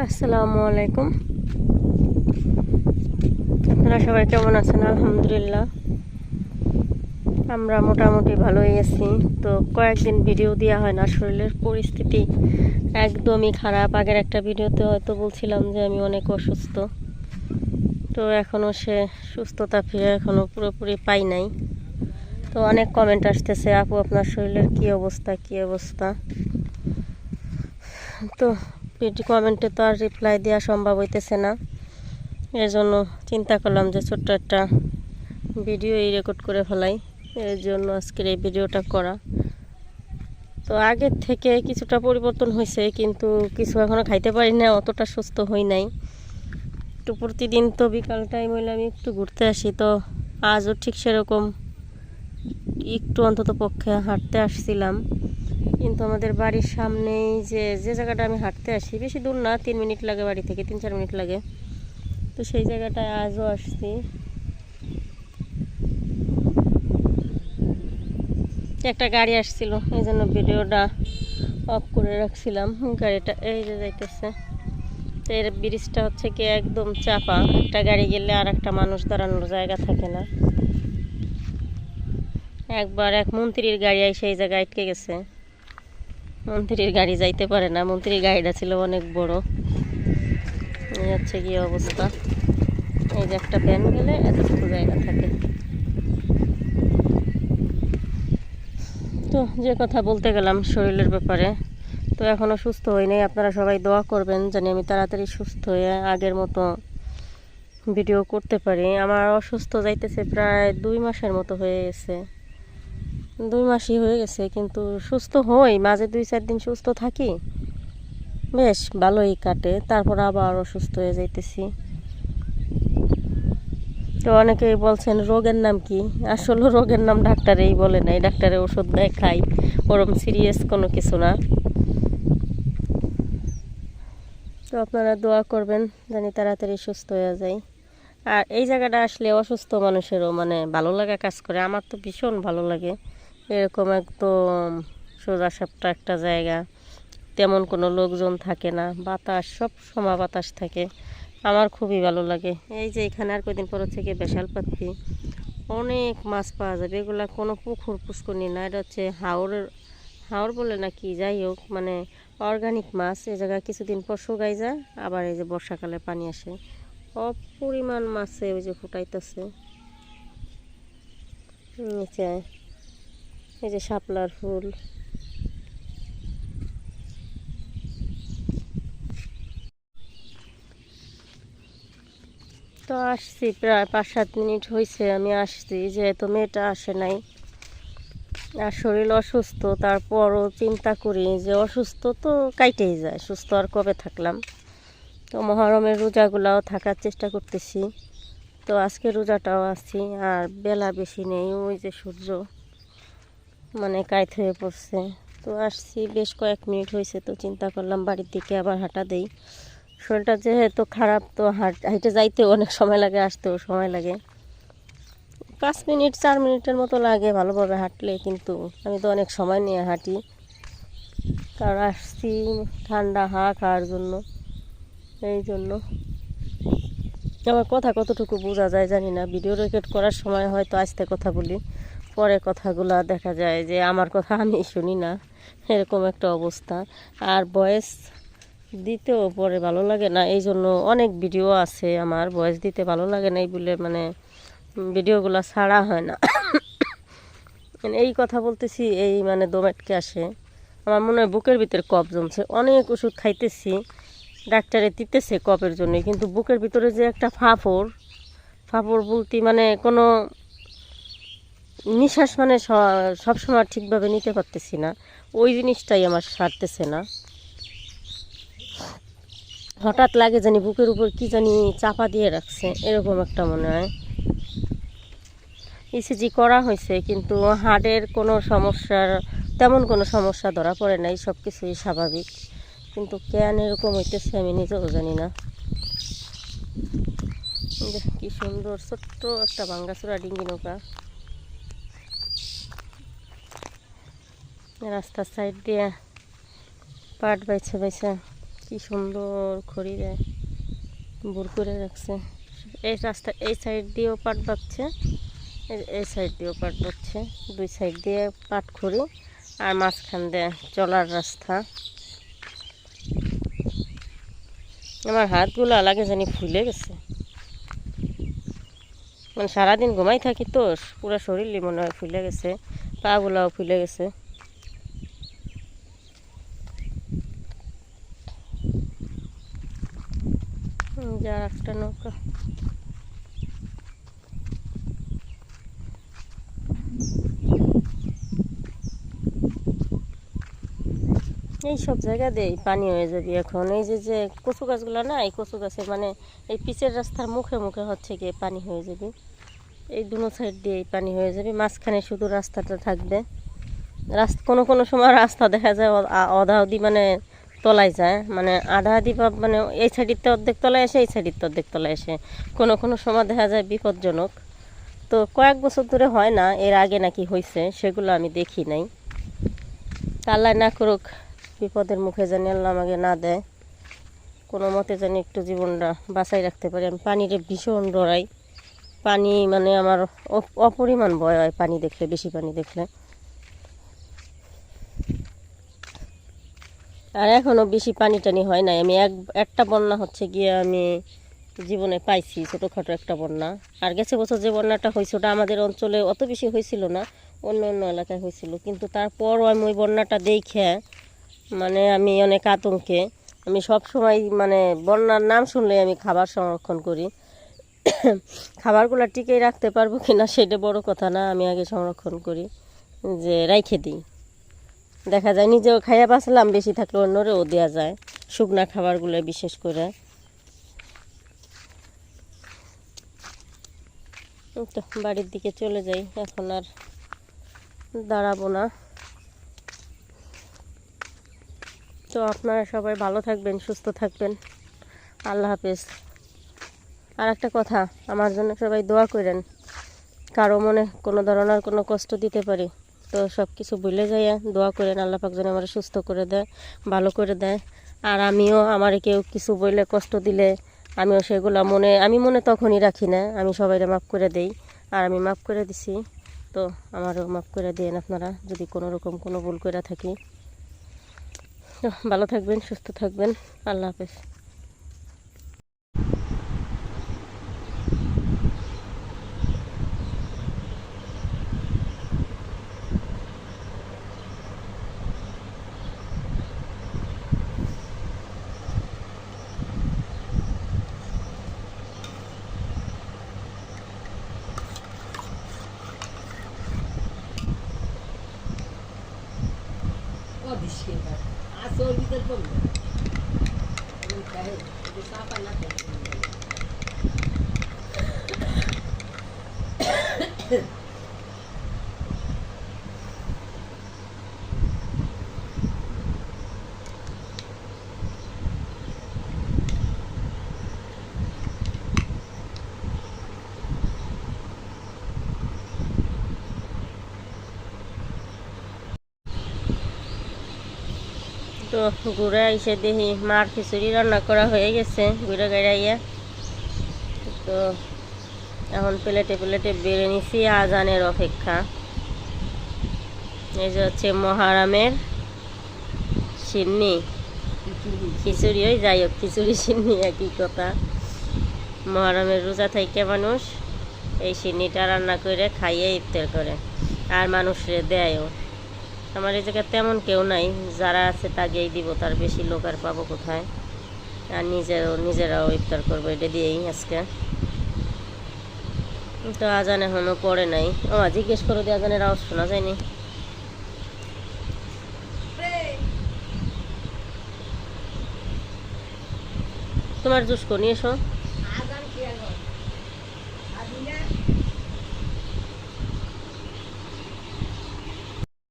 আসসালামু আলাইকুম। আপনারা সবাই কেমন আছেন? আলহামদুলিল্লাহ। আমরা মোটামুটি ভালোই আছি। তো কয়েকদিন ভিডিও দেওয়া হয় না, শরীরের পরিস্থিতি একদমই খারাপ। আগের একটা ভিডিওতে হয়তো বলছিলাম যে আমি অনেক অসুস্থ। তো এখনও সে সুস্থতা ফিরে এখনও পুরোপুরি পাই নাই। তো অনেক কমেন্ট আসতেছে, আপু, আপনার শরীরের কী অবস্থা? কী অবস্থা? তো কমেন্টে তো আর রিপ্লাই দেওয়া সম্ভব হইতেছে না। এর জন্য চিন্তা করলাম যে ছোট্ট একটা ভিডিও এই রেকর্ড করে ফেলাই। এর জন্য আজকের এই ভিডিওটা করা। তো আগের থেকে কিছুটা পরিবর্তন হয়েছে কিন্তু কিছু এখনও খাইতে পারি না, অতটা সুস্থ হই নাই। তো প্রতিদিন তো বিকাল টাইম হইলে আমি একটু ঘুরতে আসি, তো আজও ঠিক সেরকম একটু অন্তত পক্ষে হাঁটতে আসছিলাম। কিন্তু আমাদের বাড়ির সামনেই যে যে জায়গাটা আমি হাঁটতে আসি, বেশি দূর না, তিন মিনিট লাগে বাড়ি থেকে, তিন চার মিনিট লাগে। তো সেই জায়গাটায় আজও আসছি। একটা গাড়ি আসছিল, এই জন্য ভিডিওটা অফ করে রাখছিলাম। গাড়িটা এই যে যাইতেছে। তো এর ব্রিজটা হচ্ছে কি একদম চাপা। একটা গাড়ি গেলে আর একটা মানুষ দাঁড়ানোর জায়গা থাকে না। একবার এক মন্ত্রীর গাড়ি এসে এই জায়গায় আটকে গেছে। মন্ত্রীর গাড়ি যাইতে পারে না। মন্ত্রীর গাড়িটা ছিল অনেক বড়। এই হচ্ছে কি অবস্থা। এই যে একটা ভ্যান গেলে এতটুকু জায়গা থাকে। তো যে কথা বলতে গেলাম শরীরের ব্যাপারে, তো এখনও সুস্থ হই নাই। আপনারা সবাই দোয়া করবেন জানি আমি তাড়াতাড়ি সুস্থ হয়ে আগের মতো ভিডিও করতে পারি। আমার অসুস্থ যাইতেছে প্রায় দুই মাসের মতো হয়ে গেছে। দুই মাসই হয়ে গেছে, কিন্তু সুস্থ হই, মাঝে দুই চার দিন সুস্থ থাকি। বেশ, ভালোই কাটে, তারপর আবার অসুস্থ হয়ে যাইতেছি। তো অনেকেই বলছেন, রোগের নাম কি? আসলে রোগের নাম ডাক্তারেই বলে নাই, ডাক্তারে ওষুধ দেয় খাই ওরম সিরিয়াস কোনো কিছু না। তো আপনারা দোয়া করবেন, জানি তাড়াতাড়ি সুস্থ হয়ে যায় আর এই জায়গাটা আসলে অসুস্থ মানুষেরও মানে ভালো লাগা কাজ করে, আমার তো ভীষণ ভালো লাগে। এরকম একদম সোজা সাপটা একটা জায়গা। তেমন কোনো লোকজন থাকে না, বাতাস, সব সময় বাতাস থাকে। আমার খুবই ভালো লাগে। এই যে এখানে আর কদিন পর থেকে বেশাল পাত্তি অনেক মাছ পাওয়া যাবে। এগুলা কোনো পুকুর পুষ্করণী না, এটা হচ্ছে হাওড়ের হাওড় বলে না কি, যাই হোক মানে অর্গানিক মাছ। এই জায়গায় কিছুদিন পর শুকাই যায়, আবার এই যে বর্ষাকালে পানি আসে। অপরিমাণ মাছে ওই যে ফুটাইতেছে। নিচে এই যে শাপলার ফুল। তো আসছি, প্রায় পাঁচ সাত মিনিট হয়েছে আমি আসছি, যেহেতু মেয়েটা আসে নাই। আর শরীর অসুস্থ, তারপরও চিন্তা করি যে অসুস্থ তো কাইটেই যায়, সুস্থ আর কবে থাকলাম। তো মহরমের রোজাগুলাও থাকার চেষ্টা করতেছি। তো আজকে রোজাটাও আছি, আর বেলা বেশি নেই, ওই যে সূর্য। মানে কাইত হয়ে পড়ছে। তো আসছি, বেশ কয়েক মিনিট হয়েছে তো চিন্তা করলাম বাড়ির দিকে আবার হাঁটা দেই। শরীরটা যেহেতু খারাপ তো হাঁট হাইটে যাইতেও অনেক সময় লাগে, আসতেও সময় লাগে। পাঁচ মিনিট, চার মিনিটের মতো লাগে ভালোভাবে হাঁটলে, কিন্তু আমি তো অনেক সময় নিয়ে হাঁটি। কারণ আসছি ঠান্ডা হাঁ খাওয়ার জন্য, এই জন্য। আমার কথা কতটুকু বোঝা যায় জানি না। ভিডিও রেকর্ড করার সময় হয়তো আস্তে কথা বলি। পরে কথাগুলো দেখা যায় যে আমার কথা আমি শুনি না, এরকম একটা অবস্থা। আর বয়স দিতেও পরে ভালো লাগে না এই জন্য অনেক ভিডিও আছে আমার, বয়স দিতে ভালো লাগে না, এই বলে মানে ভিডিওগুলো ছাড়া হয় না। মানে এই কথা বলতেছি, এই মানে দোমেটকে আসে। আমার মনে হয় বুকের ভিতরে কফ জমছে, অনেক ওষুধ খাইতেছি, ডাক্তারে দিতেছে কফের জন্য কিন্তু বুকের ভিতরে যে একটা ফাফর ফাফর বলতে মানে কোনো নিঃশ্বাস মানে সবসময় ঠিকভাবে নিতে পারতেছি না। ওই জিনিসটাই আমার সারতেছে না। হঠাৎ লাগে জানি বুকের উপর কি জানি চাপা দিয়ে রাখছে, এরকম একটা মনে হয়। ইসিজি করা হয়েছে, কিন্তু হার্টের কোনো সমস্যার, তেমন কোনো সমস্যা ধরা পড়ে নাই সব কিছুই স্বাভাবিক। কিন্তু কেন এরকম হইতেছে আমি নিজেও জানি না। কি সুন্দর ছোট্ট একটা ভাঙ্গাচুরা ডিঙ্গি নৌকা। রাস্তার সাইড দিয়ে পাট বাইছে বাইছে কি সুন্দর খড়ি দেয় বুর করে রাখছে। এই রাস্তা, এই সাইড দিয়েও পাট বাঁধছে, এই- সাইড দিয়েও পাট বাঁধছে। দুই সাইড দিয়ে পাট খড়ি আর মাঝখান দিয়ে চলার রাস্তা। আমার হাতগুলো লাগে জানি ফুলে গেছে। মানে সারাদিন ঘুমাই থাকি তো পুরো শরীরই মনে হয় ফুলে গেছে পাগুলাও ফুলে গেছে। যার একটা নৌকা। এই সব জায়গা দেই পানি হয়ে যাবে এখন। এই যে যে কচু গাছগুলো না, এই কচু গাছে মানে এই পিচের রাস্তার মুখে মুখে হচ্ছে গিয়ে পানি হয়ে যাবে। এই দুনো সাইড দিয়ে পানি হয়ে যাবে। মাঝখানে শুধু রাস্তাটা থাকবে। রাস্তা কোনো কোনো সময় রাস্তা দেখা যায় অধা অধি মানে তলায় যায় মানে আধা আধি পাপ মানে এই সাইডিতে অর্ধেক তলায় আসে, এই সাইডিতে অর্ধেক তলায় আসে। কোনো কোনো সময় দেখা যায় বিপজ্জনক। তো কয়েক বছর ধরে হয় না, এর আগে নাকি হয়েছে সেগুলো আমি দেখি নাই। আল্লাহ না করুক, বিপদের মুখে জানি আল্লাহ আমাকে না দেয়। কোনো মতে জানি একটু জীবনটা বাঁচাই রাখতে পারি। আমি পানিরে ভীষণ ডরাই। পানি মানে আমার অপ- অপরিমাণ ভয় হয় পানি দেখলে, বেশি পানি দেখলে। আর এখনও বেশি পানি টানি হয় নাই। আমি এক, একটা বন্যা হচ্ছে গিয়ে আমি জীবনে পাইছি, ছোটোখাটো একটা বন্যা। আর গেছে বছর যে বন্যাটা হয়েছে, ওটা আমাদের অঞ্চলে অত বেশি হয়েছিল না, অন্য অন্য এলাকায় হয়েছিল। কিন্তু তারপরও আমি ওই বন্যাটা দেখে মানে আমি অনেক আতঙ্কে। আমি সব সময় মানে বন্যার নাম শুনলে আমি খাবার সংরক্ষণ করি। খাবারগুলো টিকে রাখতে পারব কিনা, সেটা বড় কথা না। আমি আগে সংরক্ষণ করি, যে রাইখে দিই। দেখা যায় নিজেও খাইয়া বাঁচলাম, বেশি থাকলে অন্যরেও দেওয়া যায় শুকনা খাবারগুলো বিশেষ করে। তো বাড়ির দিকে চলে যাই, এখন আর দাঁড়াবো না। তো আপনারা সবাই ভালো থাকবেন, সুস্থ থাকবেন। আল্লাহ হাফেজ। আর একটা কথা, আমার জন্য সবাই দোয়া করেন, কারও মনে কোনো ধরনের কোনো কষ্ট দিতে পারি। তো সব কিছু ভুলে যাইয়া দোয়া করেন, আল্লাহ পাক যেন আমার সুস্থ করে দেয়, ভালো করে দেয়। আর আমিও আমার কেউ কিছু বললে কষ্ট দিলে আমিও সেগুলো মনে, আমি মনে তখনই রাখি না, আমি সবাইকে মাফ করে দেই। আর আমি মাফ করে দিছি, তো আমারও মাফ করে দেন আপনারা, যদি কোনো রকম কোনো ভুল করে থাকি। ভালো থাকবেন, সুস্থ থাকবেন, আল্লাহ হাফেজ। অধিষ্ঠিতা আসল ভিতর পড়বে চাপা না তো ঘুরে এসে দেখি মার খিচুড়ি রান্না করা হয়ে গেছে, ঘুরে গাড়াইয়া তো এখন প্লেটে প্লেটে বেড়ে নিছি, আজানের অপেক্ষা। এই যে হচ্ছে মহারামের সিন্নি। খিচুড়ি, ওই যাই হোক, খিচুড়ি, সিন্নি, একই কথা। মহারামের রোজা থেকে মানুষ, এই সিন্নিটা রান্না করে খাইয়ে ইফতার করে। আর মানুষরে দেয়ও। আমার এই জায়গায় তেমন কেউ নাই। যারা আছে তাকেই দিব, তার বেশি লোক আর পাবো কোথায়? আর নিজেরও নিজেরাও ইফতার করব, এটা দিয়েই আজকে। তো আজান এখনও পড়ে নাই। ও, জিজ্ঞেস করো দিয়ে আজানের আওয়াজ শোনা যায়নি। তোমার জুস নিয়ে এসো।